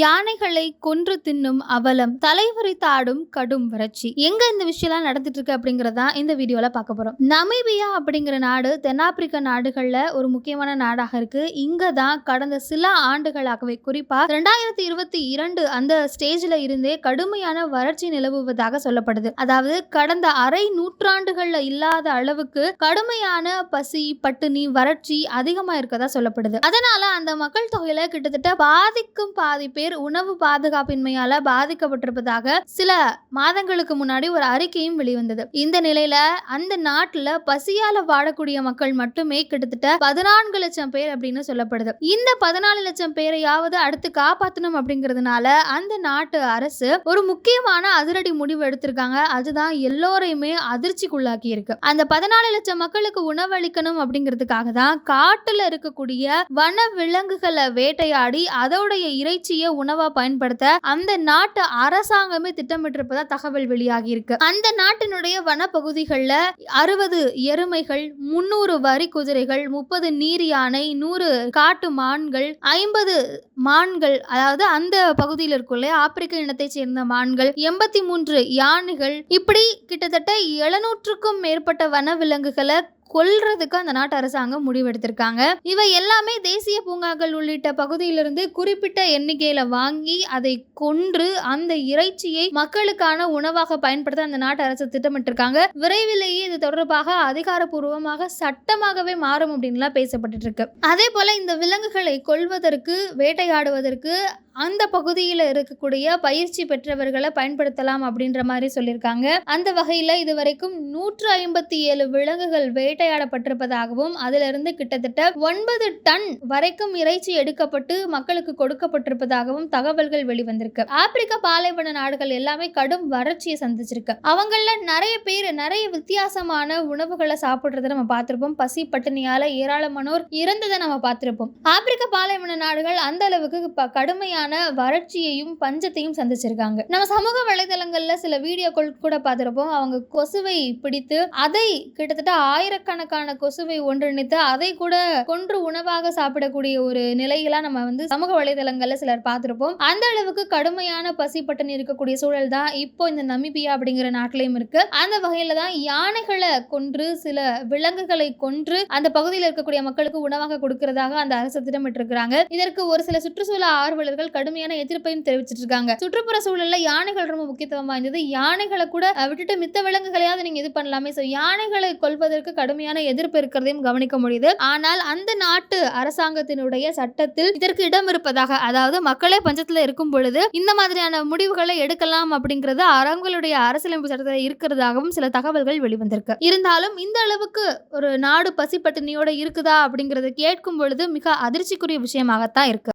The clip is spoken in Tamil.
யானைகளை கொன்று தின்னும் அவலம் தலைவரை தாடும் கடும் வறட்சி. எங்க இந்த விஷயம்லாம் நடந்துட்டு இருக்கு அப்படிங்கறதா இந்த வீடியோல பார்க்க போறோம். நமீபியா அப்படிங்கிற நாடு தென்னாப்பிரிக்க நாடுகள்ல ஒரு முக்கியமான நாடாக இருக்கு. இங்க தான் கடந்த சில ஆண்டுகளாகவே குறிப்பா ரெண்டாயிரத்தி இருபத்தி இரண்டு அந்த ஸ்டேஜ்ல இருந்தே கடுமையான வறட்சி நிலவுவதாக சொல்லப்படுது. அதாவது கடந்த அரை நூற்றாண்டுகள்ல இல்லாத அளவுக்கு கடுமையான பசி பட்டினி வறட்சி அதிகமா இருக்கதா சொல்லப்படுது. அதனால அந்த மக்கள் தொகையில கிட்டத்தட்ட பாதிக்கும் பாதி பேர் உணவு பாதுகாப்பின்மையால பாதிக்கப்பட்டிருப்பதாக சில மாதங்களுக்கு முன்னாடி ஒரு அறிக்கையும் வெளிவந்தது. இந்த நிலையில அந்த நாட்டுல பசியால வாழக்கூடிய மக்கள் மட்டுமே கிட்டத்தட்ட பதினான்கு லட்சம் பேர் அப்படின்னு சொல்லப்படுது. இந்த பதினாலு லட்சம் பேரையாவது அடுத்து காப்பாற்றணும் அப்படிங்கிறதுனால அந்த நாட்டு அரசு ஒரு முக்கியமான அதிரடி முடிவு எடுத்திருக்காங்க. அதுதான் எல்லோரையுமே அதிர்ச்சிக்குள்ளாக்கி இருக்கு அந்த பதினாலு லட்சம் மக்களுக்கு உணவளிக்கணும் அப்படிங்கிறதுக்காக தான் காட்டுல இருக்கக்கூடிய வன விலங்குகளை வேட்டையாடி அதோடைய இறைச்சியை உணவா பயன்படுத்த அந்த நாட்டு அரசாங்கமே திட்டமிட்டிருப்பதா தகவல் வெளியாகி இருக்கு அந்த நாட்டினுடைய வனப்பகுதிகளில் அறுபது எருமைகள் முன்னூறு வரி குதிரைகள் முப்பது நீர் யானை நூறு காட்டு மான்கள் ஐம்பது மான்கள் அதாவது அந்த பகுதியில் இருக்குள்ள ஆப்பிரிக்க இனத்தைச் சேர்ந்த மான்கள் எண்பத்தி மூன்று யானைகள் இப்படி கிட்டத்தட்ட எழுநூற்றுக்கும் மேற்பட்ட வனவிலங்குகளை கொல்றதுக்கு அந்த நாட்டு அரசாங்கம் முடிவெடுத்திருக்காங்க. இவை எல்லாமே தேசிய பூங்காக்கள் உள்ளிட்ட பகுதியிலிருந்து குறிப்பிட்ட எண்ணிக்கையில வாங்கி அதை கொன்று அந்த இறைச்சியை மக்களுக்கான உணவாக பயன்படுத்த அந்த நாட்டு அரசு திட்டமிட்டிருக்காங்க. விரைவிலேயே இது தொடர்பாக அதிகாரப்பூர்வமாக சட்டமாகவே மாறும் அப்படின்லாம் பேசப்பட்டு இருக்கு. அதே போல இந்த விலங்குகளை கொல்வதற்கு வேட்டையாடுவதற்கு அந்த பகுதியில் இருக்கக்கூடிய பயிற்சி பெற்றவர்களை பயன்படுத்தலாம் அப்படின்ற மாதிரி சொல்லியிருக்காங்க. அந்த வகையில் இதுவரைக்கும் நூற்று ஐம்பத்தி ஏழு விலங்குகள் வேட்டையாடப்பட்டிருப்பதாகவும் அதிலிருந்து கிட்டத்தட்ட ஒன்பது டன் வரைக்கும் இறைச்சி எடுக்கப்பட்டு மக்களுக்கு கொடுக்கப்பட்டிருப்பதாகவும் தகவல்கள் வெளிவந்திருக்கு. ஆப்பிரிக்க பாலைவன நாடுகள் எல்லாமே கடும் வறட்சியை சந்திச்சிருக்கு. அவங்கள நிறைய பேர் நிறைய வித்தியாசமான உணவுகளை சாப்பிட்றத நம்ம பார்த்திருப்போம். பசி பட்டினியால ஏராளமானோர் இறந்ததை நம்ம பார்த்திருப்போம். ஆப்பிரிக்க பாலைவன நாடுகள் அந்த அளவுக்கு ப- கடுமையான வறட்சியையும் பஞ்சத்தையும் சந்திச்சிருக்காங்க. நம்ம சமூக வலைதளங்கள்ல சில வீடியோக்கள் கூட பார்த்துருப்போம். அவங்க கொசுவை பிடித்து அதை கிட்டத்தட்ட ஆயிரக்கணக்கான கொசுவை ஒன்றிணைத்து அதை கூட கொன்று உணவாக சாப்பிடக்கூடிய ஒரு நிலையெல்லாம் நம்ம வந்து சமூக வலைதளங்கள்ல சிலர் பார்த்துருப்போம். அந்த அளவுக்கு கடுமையான பசி பட்டினி இருக்கக்கூடிய சூழல் தான் இப்போ இந்த நமிபியா அப்படிங்கிற நாட்டிலையும் இருக்கு. அந்த வகையில தான் யானைகளை கொன்று சில விலங்குகளை கொன்று அந்த பகுதியில் இருக்கக்கூடிய மக்களுக்கு உணவாக கொடுக்கிறதாக அந்த அரசு திட்டமிட்டிருக்கிறாங்க. இதற்கு ஒரு சில சுற்றுச்சூழல் ஆர்வலர்கள் கடுமையான எதிர்ப்பையும் தெரிவிச்சிட்டு இருக்காங்க சுற்றுப்புற சூழல்ல யானைகள் ரொம்ப முக்கியத்துவம் வாய்ந்தது. யானைகளை கூட விட்டுட்டு மித்த விலங்குகளையாவது நீங்க இது பண்ணலாமே. ஸோ யானைகளை கொல்வதற்கு கடுமையான எதிர்ப்பு இருக்கிறதையும் கவனிக்க முடியுது. ஆனால் அந்த நாட்டு அரசாங்கத்தினுடைய சட்டத்தில் இதற்கு இடம் இருப்பதாக அதாவது மக்களே பஞ்சத்துல இருக்கும் பொழுது இந்த மாதிரியான முடிவுகளை எடுக்கலாம் அப்படிங்கிறது அவங்களுடைய அரசியலமைப்பு சட்டத்தில் இருக்கிறதாகவும் சில தகவல்கள் வெளிவந்திருக்கு. இருந்தாலும் இந்த அளவுக்கு ஒரு நாடு பசி பட்டினியோட இருக்குதா அப்படிங்கறத கேட்கும் பொழுது மிக அதிர்ச்சிக்குரிய விஷயமாகத்தான் இருக்கு.